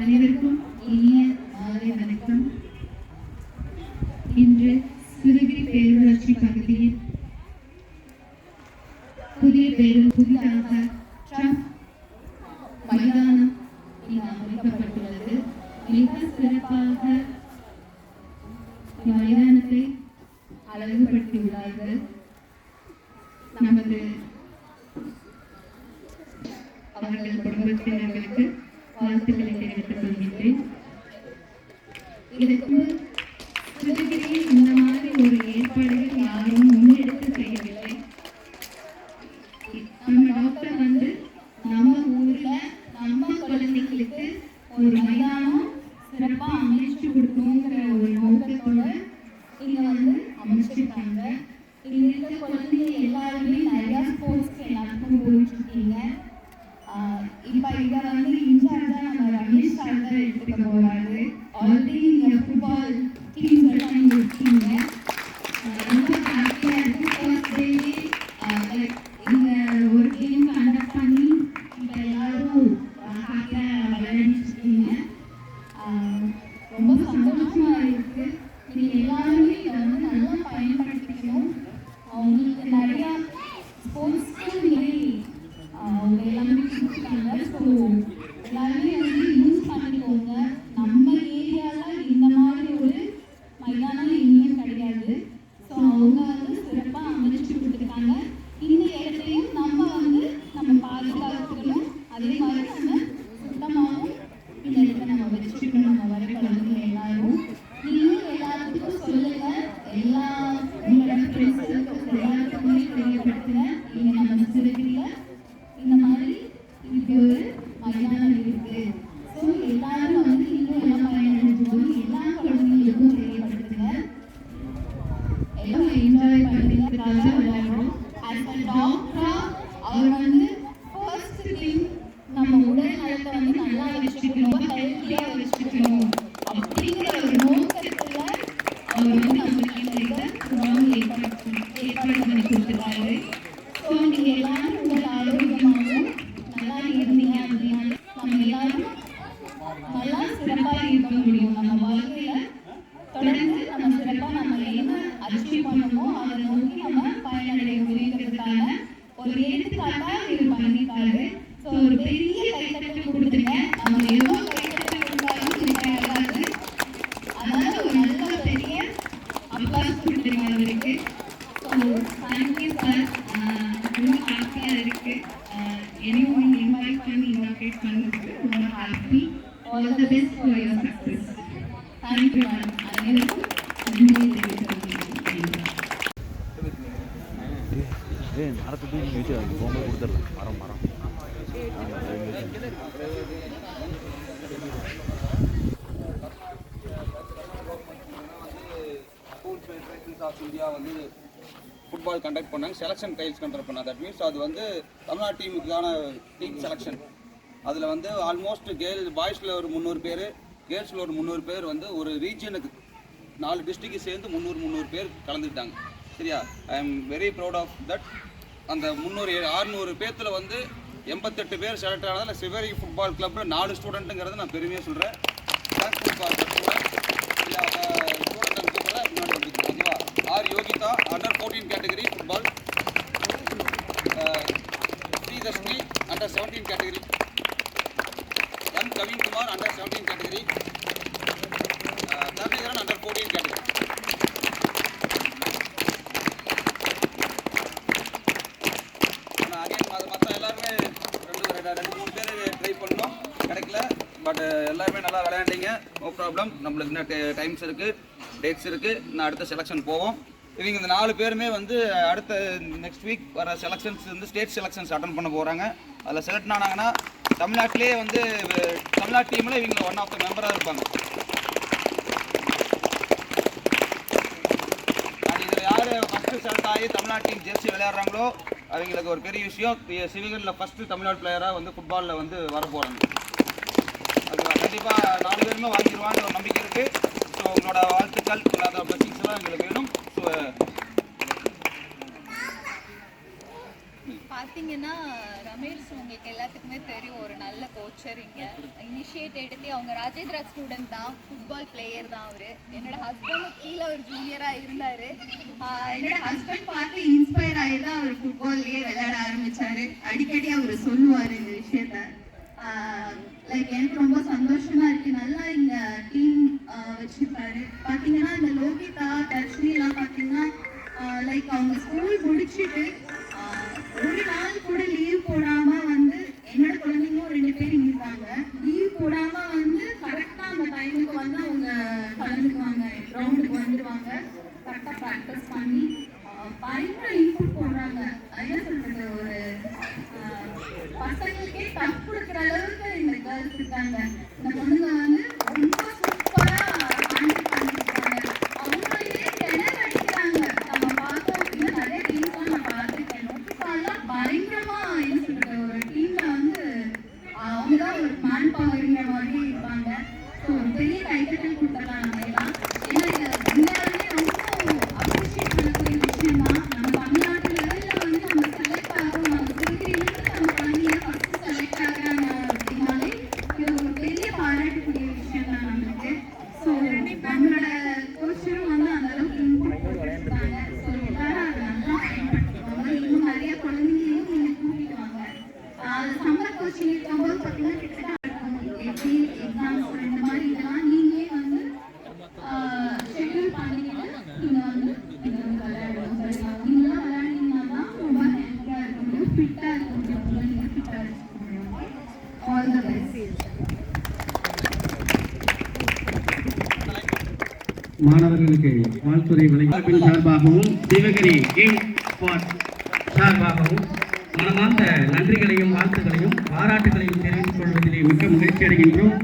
அனைவருக்கும் இனிய மாலை வணக்கம். இன்று சிறுகிரி பேரூராட்சி பகுதியில் புதிய பேரு புதிதாக மைதானம் இங்கு அமைக்கப்பட்டுள்ளது. மிக சிறப்பாக மைதானத்தில் வாழ்த்துக்களை தெரிவித்துக் கொள்கின்றேன். இதற்கு புதுகிரியில் இந்த மாதிரி ஒரு ஏற்பாடுகள் யாரும் முன்னெடுத்து செய்யவில்லை. நம்ம டாக்டர் வந்து நம்ம ஊர்ல நம்ம குழந்தைகளுக்கு ஒரு மைதானம் சிறப்பா அமைச்சு கொடுக்கணுங்கிற ஒரு நோக்கத்தோட இங்க வந்து அமைச்சிருக்காங்க. இங்க இருக்க குழந்தைங்க எல்லாருமே நிறைய ஸ்போர்ட்ஸ்க்கு எல்லாருக்கும் போயிட்டு இருக்கீங்க. இப்ப இத வந்து to come. All ஆஸ் டாக்டரா அவர் வந்து ஃபர்ஸ்ட் திங் நம்ம உடல் நலத்தை வந்து நல்லா வச்சுக்கணும் ஹெல்த்தியா வச்சுக்கணும் அப்படிங்கிற ஒரு நோக்கத்துல அவர் வந்து நம்மளுக்கு இந்த இதை உணவு ஏற்பாடு பண்ணி கொடுத்துருக்காரு ஸோ நீங்க எல்லாரும் உடல் ஆரோக்கியமாகவும் நல்லா இருந்தீங்க அப்படின்னா நம்ம எல்லாரும் நல்லா சிறப்பாக இருக்க முடியும் நம்ம வாழ்க்கையில தொடர்ந்து நம்ம சிறப்பா நம்ம என்ன அச்சீவ் பண்ணணுமோ அதை நோக்கி நம்ம பயனடைய முடியும் ஒரு எடுத்துக்காட்டா இது பண்ணியிருக்காரு. ஸோ ஒரு பெரிய கைத்தட்டல் கொடுத்துருங்க. நம்ம எவ்வளோ கைத்தட்டல் கொடுத்தாலும் இது ஆகாது அதனால ஒரு நல்ல பெரிய அப்ளாஸ் கொடுத்துருங்க அவருக்கு. ஸோ தேங்க்யூ சார் ரொம்ப ஹாப்பியாக இருக்கு. என்னையும் நீங்கள் இன்வைட் பண்ணி இன்னாகேட் பண்ணதுக்கு ரொம்ப happy all the best for your success thank you அனைவருக்கும் நன்றி தெரிவித்துக் வந்து மரத்தை தூக்கி வச்சு அது போகும்போது கொடுத்துடலாம். மரம் மரம். ஸ்கூல் ஆஃப் இந்தியா வந்து ஃபுட்பால் கண்டக்ட் பண்ணாங்க. செலெக்ஷன் ட்ரைல்ஸ் கண்டக்ட் பண்ணாங்க. தட் மீன்ஸ் அது வந்து தமிழ்நாடு டீமுக்கான டீம் செலெக்ஷன் அதில் வந்து ஆல்மோஸ்ட் கேர்ள் பாய்ஸில் ஒரு முந்நூறு பேர் கேர்ள்ஸில் ஒரு முந்நூறு பேர் வந்து ஒரு ரீஜனுக்கு நாலு டிஸ்ட்ரிக்கு சேர்ந்து முந்நூறு முந்நூறு பேர் கலந்துக்கிட்டாங்க. சரியா? I am very proud of that அந்த முந்நூறு ஆறுநூறு பேர்த்தில் வந்து எண்பத்தெட்டு பேர் செலக்ட் ஆனதில் சிவரி ஃபுட்பால் கிளப்பில் நாலு ஸ்டூடெண்ட்டுங்கிறத நான் பெருமையாக சொல்கிறேன் தேங்க்ஃபுல் ஃபார் வரீங்க நோ ப்ராப்ளம் நம்மளுக்கு இன்னும் டைம்ஸ் இருக்குது டேட்ஸ் இருக்குது இன்னும் அடுத்த செலெக்ஷன் போவோம். இவங்க இந்த நாலு பேருமே வந்து அடுத்த நெக்ஸ்ட் வீக் வர செலெக்ஷன்ஸ் வந்து ஸ்டேட் செலெக்ஷன்ஸ் அட்டன் பண்ண போகிறாங்க அதில் செலக்ட் ஆனாங்கன்னா தமிழ்நாட்டிலே வந்து தமிழ்நாட்டு டீமில் இவங்க ஒன் ஆஃப் த மெம்பராக இருப்பாங்க. யார் ஃபஸ்ட்டு செலக்ட் ஆகி தமிழ்நாடு டீம் ஜெர்சி விளையாடுறாங்களோ அவங்களுக்கு ஒரு பெரிய விஷயம் சிவிகரில் ஃபஸ்ட்டு தமிழ்நாடு பிளேயராக வந்து ஃபுட்பாலில் வந்து வர போகிறாங்க அது கண்டிப்பாக நாலு வாங்கிடுவான்னு ஒரு நம்பிக்கை இருக்குது ஸோ உங்களோட வாழ்த்துக்கள் இல்லாத பிளஸிங்ஸ் எல்லாம் எங்களுக்கு வேணும். ஸோ பார்த்தீங்கன்னா ரமேஷ் உங்களுக்கு எல்லாத்துக்குமே தெரியும் ஒரு நல்ல கோச்சர் இங்கே இனிஷியேட் எடுத்து அவங்க ராஜேந்திரா ஸ்டூடெண்ட் தான் ஃபுட்பால் பிளேயர் தான் அவர். என்னோட ஹஸ்பண்ட் கீழே ஒரு ஜூனியராக இருந்தார். என்னோட ஹஸ்பண்ட் பார்த்து இன்ஸ்பயர் ஆகி தான் அவர் ஃபுட்பால்லேயே விளையாட ஆரம்பித்தார் அடிக்கடி அவர் சொல்லுவார் இந்த விஷயத்த. லைக் எனக்கு ரொம்ப சந்தோஷமா இருக்கு. நல்லா இங்க டீம் வச்சிருக்காரு. பாத்தீங்கன்னா இந்த லோகிதா தர்ஷினி எல்லாம் பாத்தீங்கன்னா லைக் அவங்க ஸ்கூல் முடிச்சுட்டு ஒரு நாள் கூட லீவ் போடாம வந்து என்னோட குழந்தைங்களும் ரெண்டு பேர் இருக்காங்க லீவ் போடாம வந்து கரெக்டா அந்த டைமுக்கு வந்து அவங்க கலந்துக்குவாங்க. கிரவுண்டுக்கு வந்துடுவாங்க கரெக்டாக ப்ராக்டிஸ் பண்ணி பயங்கர இன்புட் போடுறாங்க. என்ன சொல்றது ஒரு பசங்களுக்கே டஃப் கொடுக்குற நம்ம வந்து ரொம்ப சூப்பரா ஹேண்டில் பண்ணிருக்காங்க அவங்களே கிணறு அடிக்கிறாங்க நம்ம பார்த்தோம் இன்னும் நிறைய டீம்ஸ்லாம் நான் பார்த்துருக்கேன் நோட்டிஃபாலாம் பயங்கரமா என்ன சொல்றது ஒரு டீம்ல வந்து அவங்க தான் ஒரு மேன் பவர்ங்கிற மாதிரி இருப்பாங்க ஸோ ஒரு பெரிய கைத்தட்டல் கொடுத்துடலாம் நம்ம எல்லாம் ஏன்னா இது உண்மையாலுமே ரொம்ப அப்ரிஷியேட் பண்ணக்கூடிய விஷயம் தான் நம்ம தமிழ்நாட்டு லெவலில் வந்து நம்ம செலக்ட் ஆகிறோம் நம்ம திருச்சியிலிருந்து நம்ம குழந்தைங்க ஃபஸ்ட்டு செலக்ட் ஆகுறாங்க அப்படின்னாலே இது ஒரு பெரிய பாராட்டக்கூடிய விஷயம் தான் நம்மளுக்கு ஸோ நம்மளோட கோச்சரும் வந்து அந்த அளவுக்கு இன்புட் கொடுத்துருக்காங்க ஸோ எல்லாரும் அதை நல்லா பயன்படுத்திக்கோங்க இன்னும் நிறைய குழந்தைங்களையும் நீங்கள் கூட்டிட்டு வாங்க சம்மர் கோச்சிங் இருக்கும்போது பார்த்தீங்கன்னா கிட்டத்தட்ட எப்படி எக்ஸாம்ஸ் இந்த மாதிரி இதெல்லாம் நீங்களே வந்து ஷெட்யூல் பண்ணிக்கிட்டு நீங்கள் வந்து இங்க வந்து விளையாடணும் சரிங்களா நீங்களாம் விளையாடினீங்கன்னா தான் ரொம்ப ஹெல்த்தியாக இருக்க முடியும் ஃபிட்டாக இருக்க முடியும் குழந்தைங்க ஃபிட்டாக இருக்க முடியும் ஆல் த பெஸ்ட் மாணவர்களுக்கு வாழ்த்துறை வழங்கின் சார்பாகவும் சிவகிரி கேம் ஸ்பாட் சார்பாகவும் மனமார்ந்த நன்றிகளையும் வாழ்த்துக்களையும் பாராட்டுகளையும் தெரிவித்துக் கொள்வதிலே மிக்க மகிழ்ச்சி அடைகின்றோம்